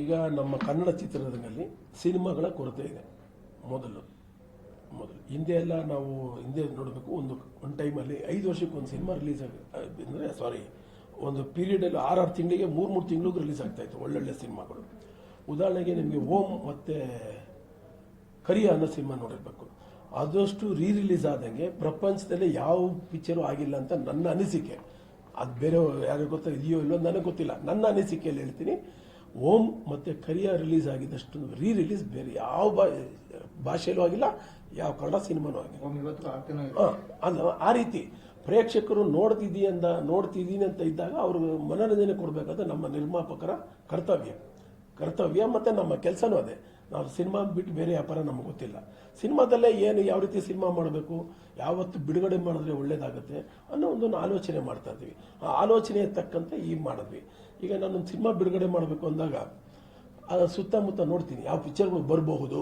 ಈಗ ನಮ್ಮ ಕನ್ನಡ ಚಿತ್ರರಂಗದಲ್ಲಿ ಸಿನಿಮಾಗಳ ಕೊರತೆ ಇದೆ. ಮೊದಲು ಮೊದಲು. ಹಿಂದೆ ಎಲ್ಲ ನಾವು ಹಿಂದೆ ನೋಡಬೇಕು, ಒಂದು ಒಂದು ಟೈಮಲ್ಲಿ ಐದು ವರ್ಷಕ್ಕೆ ಒಂದು ಸಿನಿಮಾ ರಿಲೀಸ್ ಆಗಿ ಅಂದರೆ ಸಾರಿ ಒಂದು ಪೀರಿಯಡಲ್ಲಿ ಆರಾರು ತಿಂಗಳಿಗೆ ಮೂರು ಮೂರು ತಿಂಗಳಿಗೂ ರಿಲೀಸ್ ಆಗ್ತಾಯಿತ್ತು ಒಳ್ಳೊಳ್ಳೆ ಸಿನಿಮಾಗಳು. ಉದಾಹರಣೆಗೆ ನಿಮಗೆ ಓಮ್ ಮತ್ತು ಕರಿಯ ಅನ್ನೋ ಸಿನಿಮಾ ನೋಡಿರಬೇಕು. ಆದಷ್ಟು ರೀ ರಿಲೀಸ್ ಆದಂಗೆ ಪ್ರಪಂಚದಲ್ಲಿ ಯಾವ ಪಿಕ್ಚರು ಆಗಿಲ್ಲ ಅಂತ ನನ್ನ ಅನಿಸಿಕೆ. ಅದು ಬೇರೆ ಯಾರಿಗೂ ಗೊತ್ತಾ, ಇದೆಯೋ ಇಲ್ಲೋ ನನಗೆ ಗೊತ್ತಿಲ್ಲ. ನನ್ನ ಅನಿಸಿಕೆಯಲ್ಲಿ ಹೇಳ್ತೀನಿ. ಓಂ ಮತ್ತು ಕರಿಯ ರಿಲೀಸ್ ಆಗಿದ್ದಷ್ಟು ರೀ ರಿಲೀಸ್ ಬೇರೆ ಯಾವ ಬಾ ಭಾಷೆಯಲ್ಲೂ ಆಗಿಲ್ಲ ಯಾವ ಕನ್ನಡ ಸಿನಿಮಾನೂ ಆಗಿಲ್ಲ. ಅಲ್ಲ ಆ ರೀತಿ ಪ್ರೇಕ್ಷಕರು ನೋಡ್ತಿದ್ದೀ ಅಂತ ನೋಡ್ತಿದ್ದೀನಿ ಅಂತ ಇದ್ದಾಗ ಅವ್ರಿಗೆ ಮನೋರಂಜನೆ ಕೊಡಬೇಕಾದ್ರೆ ನಮ್ಮ ನಿರ್ಮಾಪಕರ ಕರ್ತವ್ಯ. ಕರ್ತವ್ಯ ಮತ್ತು ನಮ್ಮ ಕೆಲಸನೂ ಅದೇ. ನಾವು ಸಿನಿಮಾ ಬಿಟ್ಟು ಬೇರೆ ವ್ಯಾಪಾರ ನಮ್ಗೆ ಗೊತ್ತಿಲ್ಲ. ಸಿನಿಮಾದಲ್ಲೇ ಏನು ಯಾವ ರೀತಿ ಸಿನಿಮಾ ಮಾಡಬೇಕು, ಯಾವತ್ತು ಬಿಡುಗಡೆ ಮಾಡಿದ್ರೆ ಒಳ್ಳೇದಾಗುತ್ತೆ ಅನ್ನೋ ಒಂದು ಆಲೋಚನೆ ಮಾಡ್ತಾ ಇದ್ವಿ. ಆ ಆಲೋಚನೆ ತಕ್ಕಂತೆ ಈಗ ಮಾಡಿದ್ವಿ. ಈಗ ನಾನೊಂದು ಸಿನಿಮಾ ಬಿಡುಗಡೆ ಮಾಡಬೇಕು ಅಂದಾಗ ಸುತ್ತಮುತ್ತ ನೋಡ್ತೀನಿ, ಯಾವ ಪಿಕ್ಚರ್ಗಳು ಬರಬಹುದು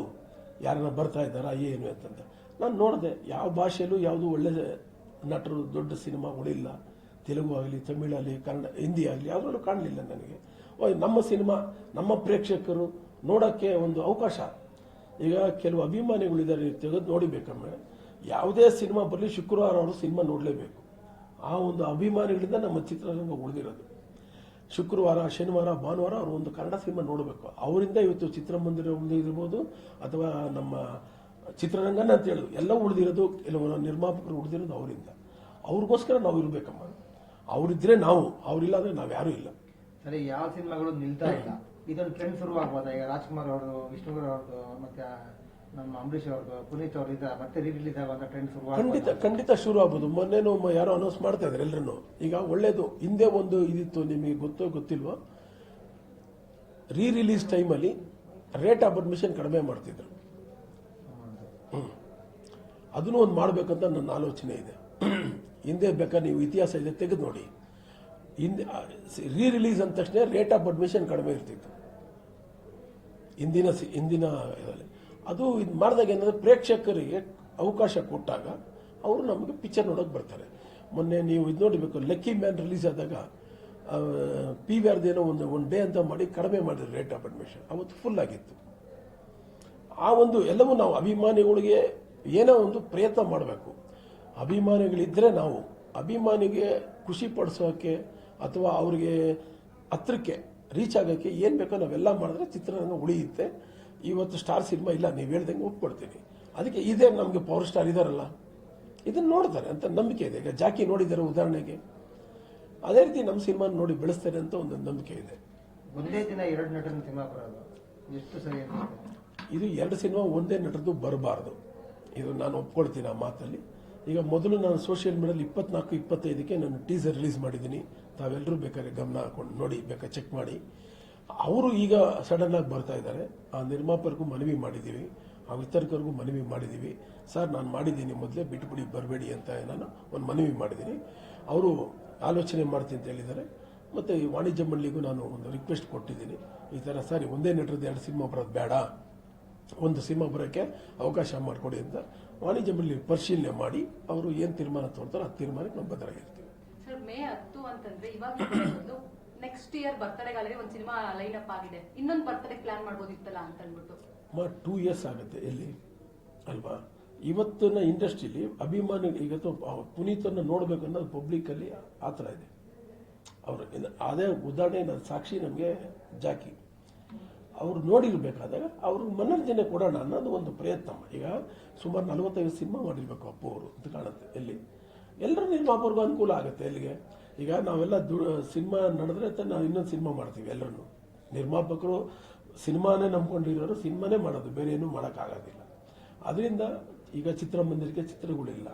ಯಾರನ್ನ ಬರ್ತಾ ಇದ್ದಾರಾ, ಏನು ಅಂತಂತ. ನಾನು ನೋಡಿದೆ, ಯಾವ ಭಾಷೆಯಲ್ಲೂ ಯಾವುದು ಒಳ್ಳೆ ನಟರು, ದೊಡ್ಡ ಸಿನಿಮಾಗಳು ಇಲ್ಲ. ತೆಲುಗು ಆಗಲಿ ತಮಿಳಲ್ಲಿ ಕನ್ನಡ, ಹಿಂದಿ ಆಗಲಿ, ಯಾವುದ್ರಲ್ಲೂ ಕಾಣಲಿಲ್ಲ ನನಗೆ. ನಮ್ಮ ಸಿನಿಮಾ, ನಮ್ಮ ಪ್ರೇಕ್ಷಕರು ನೋಡೋಕ್ಕೆ ಒಂದು ಅವಕಾಶ. ಈಗ ಕೆಲವು ಅಭಿಮಾನಿಗಳಿದ್ದಾರೆ ನೀವು ತೆಗೆದು ನೋಡಿಬೇಕಮ್ಮ ಯಾವುದೇ ಸಿನಿಮಾ ಬರಲಿ ಶುಕ್ರವಾರ ಅವರು ಸಿನಿಮಾ ನೋಡಲೇಬೇಕು. ಆ ಒಂದು ಅಭಿಮಾನಿಗಳಿಂದ ನಮ್ಮ ಚಿತ್ರರಂಗ ಉಳಿದಿರೋದು. ಶುಕ್ರವಾರ, ಶನಿವಾರ, ಭಾನುವಾರ ಅವರು ಒಂದು ಕನ್ನಡ ಸಿನಿಮಾ ನೋಡಬೇಕು. ಅವರಿಂದ ಇವತ್ತು ಚಿತ್ರಮಂದಿರ ಉಳಿದಿರ್ಬೋದು ಅಥವಾ ನಮ್ಮ ಚಿತ್ರರಂಗನ ಅಂತ ಹೇಳೋದು. ಎಲ್ಲ ಉಳಿದಿರೋದು, ಕೆಲವು ನಿರ್ಮಾಪಕರು ಉಳಿದಿರೋದು ಅವರಿಂದ. ಅವ್ರಿಗೋಸ್ಕರ ನಾವು ಇರಬೇಕಮ್ಮ. ಅವರಿದ್ದರೆ ನಾವು ಅವರಿಲ್ಲ ಅಂದರೆ ನಾವು ಯಾರೂ ಇಲ್ಲ. ಸರಿ, ಯಾವ ಸಿನಿಮಾಗಳು ನಿಲ್ತಾ ಇಲ್ಲ? ಇದೊಂದು ಟ್ರೆಂಡ್ ಶುರು ಆಗ್ಬೋದಾ ಈಗ ರಾಜ್ಕುಮಾರ್ ಅವ್ರದ್ದು ವಿಷ್ಣುಗುರು ಅವ್ರದ್ದು ಮತ್ತೆ ನಮ್ಮ ಅಂಬರೀಷ್ ಅವ್ರದ್ದು ಪುನೀತ್ ಅವ್ರದ್ದು ಮತ್ತೆ ರಿಲೀಸ್ ಆಗುವಂತ ಟ್ರೆಂಡ್ ಶುರು ಖಂಡಿತ ಖಂಡಿತ ಶುರು ಆಗ್ಬೋದು ಮೊನ್ನೆನೂ ಯಾರೋ ಅನೌನ್ಸ್ ಮಾಡ್ತಾ ಇದ್ದಾರೆ ಎಲ್ಲರೂ ಈಗ ಒಳ್ಳೇದು, ಹಿಂದೆ ಒಂದು ಇದಿತ್ತು, ನಿಮಗೆ ಗೊತ್ತೋ ಗೊತ್ತಿಲ್ವೋ? ರೀ ರಿಲೀಸ್ ಟೈಮಲ್ಲಿ ರೇಟ್ ಆಫ್ ಅಡ್ಮಿಷನ್ ಕಡಿಮೆ ಮಾಡ್ತಿದ್ರು. ಅದನ್ನು ಒಂದು ಮಾಡಬೇಕಂತ ನನ್ನ ಆಲೋಚನೆ ಇದೆ. ಹಿಂದೆ ಬೇಕಾದ್ರೆ ನೀವು ಇತಿಹಾಸ ಇದೆ ತೆಗೆದು ನೋಡಿ. ಹಿಂದೆ ರೀ ರಿಲೀಸ್ ಅಂದ ತಕ್ಷಣ ರೇಟ್ ಆಫ್ ಅಡ್ಮಿಷನ್ ಕಡಿಮೆ ಇರ್ತಿತ್ತು. ಇಂದಿನ ಸಿ- ಇಂದಿನ ಇದರಲ್ಲಿ. ಅದು ಇದು ಮಾಡಿದಾಗ ಏನಂದ್ರೆ ಪ್ರೇಕ್ಷಕರಿಗೆ ಅವಕಾಶ ಕೊಟ್ಟಾಗ ಅವರು ನಮಗೆ ಪಿಕ್ಚರ್ ನೋಡೋಕೆ ಬರ್ತಾರೆ. ಮೊನ್ನೆ ನೀವು ಇದು ನೋಡಬೇಕು ಲಕ್ಕಿ ಮ್ಯಾನ್ ರಿಲೀಸ್ ಆದಾಗ ಪಿ ವಿ ಆರ್ದೇನೋ ಒಂದು ಒನ್ ಡೇ ಅಂತ ಮಾಡಿ ಕಡಿಮೆ ಮಾಡಿದ್ರು ರೇಟ್ ಆಫ್ ಅಡ್ಮಿಷನ್ ಅವತ್ತು ಫುಲ್ ಆಗಿತ್ತು. ಆ ಒಂದು ಎಲ್ಲವೂ ನಾವು ಅಭಿಮಾನಿಗಳಿಗೆ ಏನೋ ಒಂದು ಪ್ರಯತ್ನ ಮಾಡಬೇಕು. ಅಭಿಮಾನಿಗಳಿದ್ದರೆ ನಾವು, ಅಭಿಮಾನಿಗೆ ಖುಷಿ ಪಡಿಸೋಕೆ ಅಥವಾ ಅವರಿಗೆ ಹತ್ರಕ್ಕೆ ರೀಚ್ ಆಗೋಕ್ಕೆ ಏನು ಬೇಕೋ ನಾವೆಲ್ಲ ಮಾಡಿದ್ರೆ ಚಿತ್ರರಂಗ ಉಳಿಯುತ್ತೆ. ಇವತ್ತು ಸ್ಟಾರ್ ಸಿನಿಮಾ ಇಲ್ಲ ನೀವು ಹೇಳ್ದಂಗೆ ಒಪ್ಕೊಡ್ತೀನಿ. ಅದಕ್ಕೆ ಇದೇ ನಮಗೆ ಪವರ್ ಸ್ಟಾರ್ ಇದಾರಲ್ಲ ಇದನ್ನು ನೋಡ್ತಾರೆ ಅಂತ ನಂಬಿಕೆ ಇದೆ. ಈಗ ಜಾಕಿ ನೋಡಿದ್ದಾರೆ ಉದಾಹರಣೆಗೆ. ಅದೇ ರೀತಿ ನಮ್ಮ ಸಿನಿಮಾ ನೋಡಿ ಬೆಳೆಸ್ತಾರೆ ಅಂತ ಒಂದು ನಂಬಿಕೆ ಇದೆ. ಒಂದೇ ದಿನ ಎರಡು ನಟನ ಸಿನಿಮಾ ಬರೋದು ಎಷ್ಟು ಸರಿ ಇದು ಎರಡು ಸಿನಿಮಾ ಒಂದೇ ನಟರದ್ದು ಬರಬಾರ್ದು. ಇದು ನಾನು ಒಪ್ಕೊಳ್ತೀನಿ ಆ ಮಾತಲ್ಲಿ. ಈಗ ಮೊದಲು ನಾನು ಸೋಷಿಯಲ್ ಮೀಡಿಯಲ್ಲಿ ಇಪ್ಪತ್ನಾಲ್ಕು ಇಪ್ಪತ್ತೈದಕ್ಕೆ ನಾನು ಟೀಸರ್ ರಿಲೀಸ್ ಮಾಡಿದ್ದೀನಿ. ತಾವೆಲ್ಲರೂ ಬೇಕಾದ್ರೆ ಗಮನ ಹಾಕೊಂಡು ನೋಡಿ, ಬೇಕಾದ್ರೆ ಚೆಕ್ ಮಾಡಿ. ಅವರು ಈಗ ಸಡನ್ ಆಗಿ ಬರ್ತಾ ಇದ್ದಾರೆ. ಆ ನಿರ್ಮಾಪಕರಿಗೂ ಮನವಿ ಮಾಡಿದ್ದೀವಿ. ಆ ವಿತರಕರಿಗೂ ಮನವಿ ಮಾಡಿದ್ದೀವಿ. ಸರ್, ನಾನು ಮಾಡಿದ್ದೀನಿ ಮೊದಲೇ ಬಿಟ್ಬಿಡಿ ಬರಬೇಡಿ ಅಂತ ನಾನು ಒಂದು ಮನವಿ ಮಾಡಿದ್ದೀನಿ. ಅವರು ಆಲೋಚನೆ ಮಾಡ್ತೀನಿ ಅಂತ ಹೇಳಿದ್ದಾರೆ. ಮತ್ತು ಈ ವಾಣಿಜ್ಯ ಮಂಡಳಿಗೂ ನಾನು ಒಂದು ರಿಕ್ವೆಸ್ಟ್ ಕೊಟ್ಟಿದ್ದೀನಿ. ಈ ಥರ, ಸಾರಿ ಒಂದೇ ನೆಟ್ರದ್ದು ಎರಡು ಸಿನಿಮಾ ಬರೋದು ಬೇಡ. ಒಂದು ಸಿನಿಮಾ ಬರೋಕ್ಕೆ ಅವಕಾಶ ಮಾಡಿಕೊಡಿ ಅಂತ ವಾಣಿಜ್ಯ ಮಂಡಳಿ ಪರಿಶೀಲನೆ ಮಾಡಿ, ಅವರು ಏನು ತೀರ್ಮಾನ ತಗೊಳ್ತಾರೋ ಆ ತೀರ್ಮಾನಕ್ಕೆ ನಾವು ಬದಲಾಗಿರ್ತೀವಿ ಅಂತಂದ್ರೆ ಇವಾಗ ಒಂದು ನೆಕ್ಸ್ಟ್ ಇಯರ್ ಬರ್ತಡೆಗಾಲರಿ ಒಂದು ಸಿನಿಮಾ ಲೈನ್ ಅಪ್ ಆಗಿದೆ. ಇನ್ನೊಂದು ಬರ್ತಡೇ ಪ್ಲಾನ್ ಮಾಡ್ಬೋದಿತ್ತಲ್ಲ ಅಂತ ಅಂದ್ಬಿಟ್ಟು ಟೂ ಇಯರ್ಸ್ ಆಗುತ್ತೆ ಎಲ್ಲಿ? ಅಲ್ವಾ? ಇವತ್ತಿನ ಇಂಡಸ್ಟ್ರಿಲಿ ಅಭಿಮಾನಿ ಈಗ ಪುನೀತ್ ಪುನೀತನ್ನ ನೋಡಬೇಕು ಅನ್ನೋದು ಪಬ್ಲಿಕ್ಕಲ್ಲಿ ಆ ಥರ ಇದೆ. ಅವರು ಅದೇ ಉದಾಹರಣೆ, ನನ್ನ ಸಾಕ್ಷಿ ನಮಗೆ ಜಾಕಿ. ಅವ್ರು ನೋಡಿರ್ಬೇಕಾದಾಗ ಅವ್ರಿಗೆ ಮನರಂಜನೆ ಕೊಡೋಣ ಅನ್ನೋದು ಒಂದು ಪ್ರಯತ್ನ ಈಗ ಸುಮಾರು ನಲವತ್ತೈದು ಸಿನಿಮಾ ಮಾಡಿರ್ಬೇಕು ಅಪ್ಪು ಅವರು ಅಂತ ಕಾಣುತ್ತೆ. ಎಲ್ಲಿ? ಎಲ್ಲರೂ ನಿರ್ಮಾಪಕರಿಗೂ ಅನುಕೂಲ ಆಗುತ್ತೆ ಎಲ್ಲಿಗೆ? ಈಗ ನಾವೆಲ್ಲ ದು, ಸಿನಿಮಾ ನಡೆದ್ರೆ ನಾವು ಇನ್ನೊಂದು ಸಿನಿಮಾ ಮಾಡ್ತೀವಿ ಎಲ್ಲರೂ. ನಿರ್ಮಾಪಕರು ಸಿನಿಮಾನೇ ನಂಬ್ಕೊಂಡಿರೋರು ಸಿನಿಮಾನೇ ಮಾಡೋದು, ಬೇರೆ ಏನೂ ಮಾಡೋಕ್ಕಾಗೋದಿಲ್ಲ. ಅದರಿಂದ ಈಗ ಚಿತ್ರಮಂದಿರಕ್ಕೆ ಚಿತ್ರಗಳಿಲ್ಲ.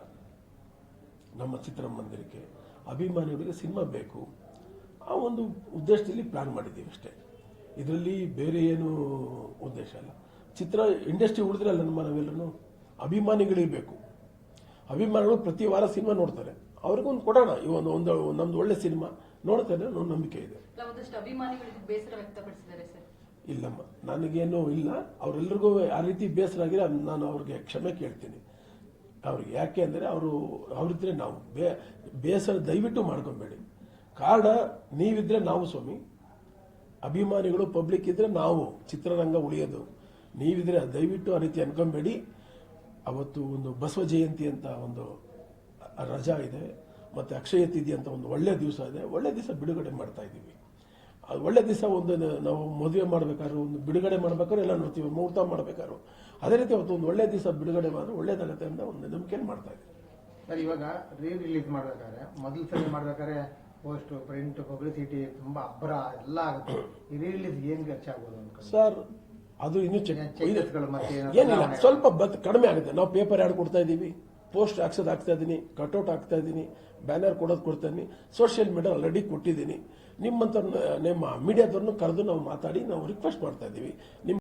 ನಮ್ಮ ಚಿತ್ರಮಂದಿರಕ್ಕೆ ಅಭಿಮಾನಿಗಳಿಗೆ ಸಿನಿಮಾ ಬೇಕು. ಆ ಒಂದು ಉದ್ದೇಶದಲ್ಲಿ ಪ್ಲಾನ್ ಮಾಡಿದ್ದೀವಿ ಅಷ್ಟೇ. ಇದರಲ್ಲಿ ಬೇರೆ ಏನು ಉದ್ದೇಶ ಅಲ್ಲ ಚಿತ್ರ ಇಂಡಸ್ಟ್ರಿ ಉಳಿದ್ರೆ ಅಲ್ಲ ನಮ್ಮ ನಾವೆಲ್ಲರೂ ಅಭಿಮಾನಿಗಳಿರಬೇಕು ಅಭಿಮಾನಿಗಳು ಪ್ರತಿ ವಾರ ಸಿನಿಮಾ ನೋಡ್ತಾರೆ. ಅವ್ರಿಗೊಂದು ಕೊಡೋಣ. ಈ ಒಂದು ಒಂದು ನಮ್ದು ಒಳ್ಳೆ ಸಿನಿಮಾ. ನೋಡ್ತಾರೆ ಅನ್ನೋ ನಂಬಿಕೆ ಇದೆ. ಇಲ್ಲಮ್ಮ ನನಗೇನು ಇಲ್ಲ. ಅವರೆಲ್ಲರಿಗೂ ಆ ರೀತಿ ಬೇಸರ ಆಗಿದೆ ನಾನು ಅವ್ರಿಗೆ ಕ್ಷಮೆ ಕೇಳ್ತೀನಿ. ಅವ್ರಿಗೆ ಯಾಕೆ ಅಂದರೆ ಅವರು ಅವರಿದ್ರೆ ನಾವು. ಬೇ ಬೇಸರ ದಯವಿಟ್ಟು ಮಾಡ್ಕೊಬೇಡಿ. ಕಾರಣ ನೀವಿದ್ರೆ ನಾವು ಸ್ವಾಮಿ. ಅಭಿಮಾನಿಗಳು ಪಬ್ಲಿಕ್ ಇದ್ರೆ ನಾವು. ಚಿತ್ರರಂಗ ಉಳಿಯೋದು. ನೀವಿದ್ರೆ ದಯವಿಟ್ಟು ಆ ರೀತಿ ಅನ್ಕೊಂಬೇಡಿ. ಅವತ್ತು ಒಂದು ಬಸವ ಜಯಂತಿ ಅಂತ ಒಂದು ರಜಾ ಇದೆ ಮತ್ತು ಅಕ್ಷಯ ತಿಥಿ ಅಂತ ಒಂದು ಒಳ್ಳೆಯ ದಿವಸ ಇದೆ. ಒಳ್ಳೆಯ ದಿವಸ ಬಿಡುಗಡೆ ಮಾಡ್ತಾ ಇದ್ದೀವಿ. ಅದು ಒಳ್ಳೆ ದಿವಸ ಒಂದು ನಾವು ಮದುವೆ ಮಾಡಬೇಕಾದ್ರು ಒಂದು ಬಿಡುಗಡೆ ಮಾಡ್ಬೇಕಾದ್ರೆ ಎಲ್ಲ ನೋಡ್ತೀವಿ ಮುಹೂರ್ತ ಮಾಡಬೇಕಾದ್ರು. ಅದೇ ರೀತಿ ಅವತ್ತು ಒಂದು ಒಳ್ಳೆ ದಿವಸ ಬಿಡುಗಡೆ ಮಾಡಿದ್ರೆ ಒಳ್ಳೇದಾಗುತ್ತೆ ಅಂತ ಒಂದು ನಂಬಿಕೆಯನ್ನು ಮಾಡ್ತಾ ಇದ್ದೀವಿ. ಸರ್ ಇವಾಗ ರೀ ರಿಲೀಸ್ ಮಾಡ್ಬೇಕಾದ್ರೆ ಮೊದಲು ಸರಿ ಮಾಡ್ಬೇಕಾದ್ರೆ ಪೋಸ್ಟ್ ಪ್ರಿಂಟ್ ಪಬ್ಲಿಸಿಟಿ ತುಂಬ ಅಬ್ಬರ ಎಲ್ಲ ಆಗುತ್ತೆ. ಈ ರೀ ರಿಲೀಸ್ ಏನು ಖರ್ಚಾಗ್ಬೋದು ಸರ್ ಅದು ಇನ್ನೂ ಏನಿಲ್ಲ ಸ್ವಲ್ಪ ಬತ್ ಕಡಿಮೆ ಆಗುತ್ತೆ. ನಾವು ಪೇಪರ್ ಯಾರು ಕೊಡ್ತಾ ಇದ್ದೀವಿ. ಪೋಸ್ಟ್ ಹಾಕ್ಸೋದು ಹಾಕ್ತಾ ಇದ್ದೀನಿ ಕಟ್ಔಟ್ ಹಾಕ್ತಾ ಇದ್ದೀನಿ ಬ್ಯಾನರ್ ಕೊಡೋದು ಕೊಡ್ತಾ ಇದ್ದೀನಿ ಸೋಷಿಯಲ್ ಮೀಡಿಯಾ ಆಲ್ರೆಡಿ ಕೊಟ್ಟಿದ್ದೀನಿ. ನಿಮ್ಮಂತ ನಿಮ್ಮ ಮೀಡಿಯಾದವ್ರನ್ನೂ ಕರೆದು ನಾವು ಮಾತಾಡಿ, ನಾವು ರಿಕ್ವೆಸ್ಟ್ ಮಾಡ್ತಾ ಇದ್ದೀವಿ ನಿಮ್ಮ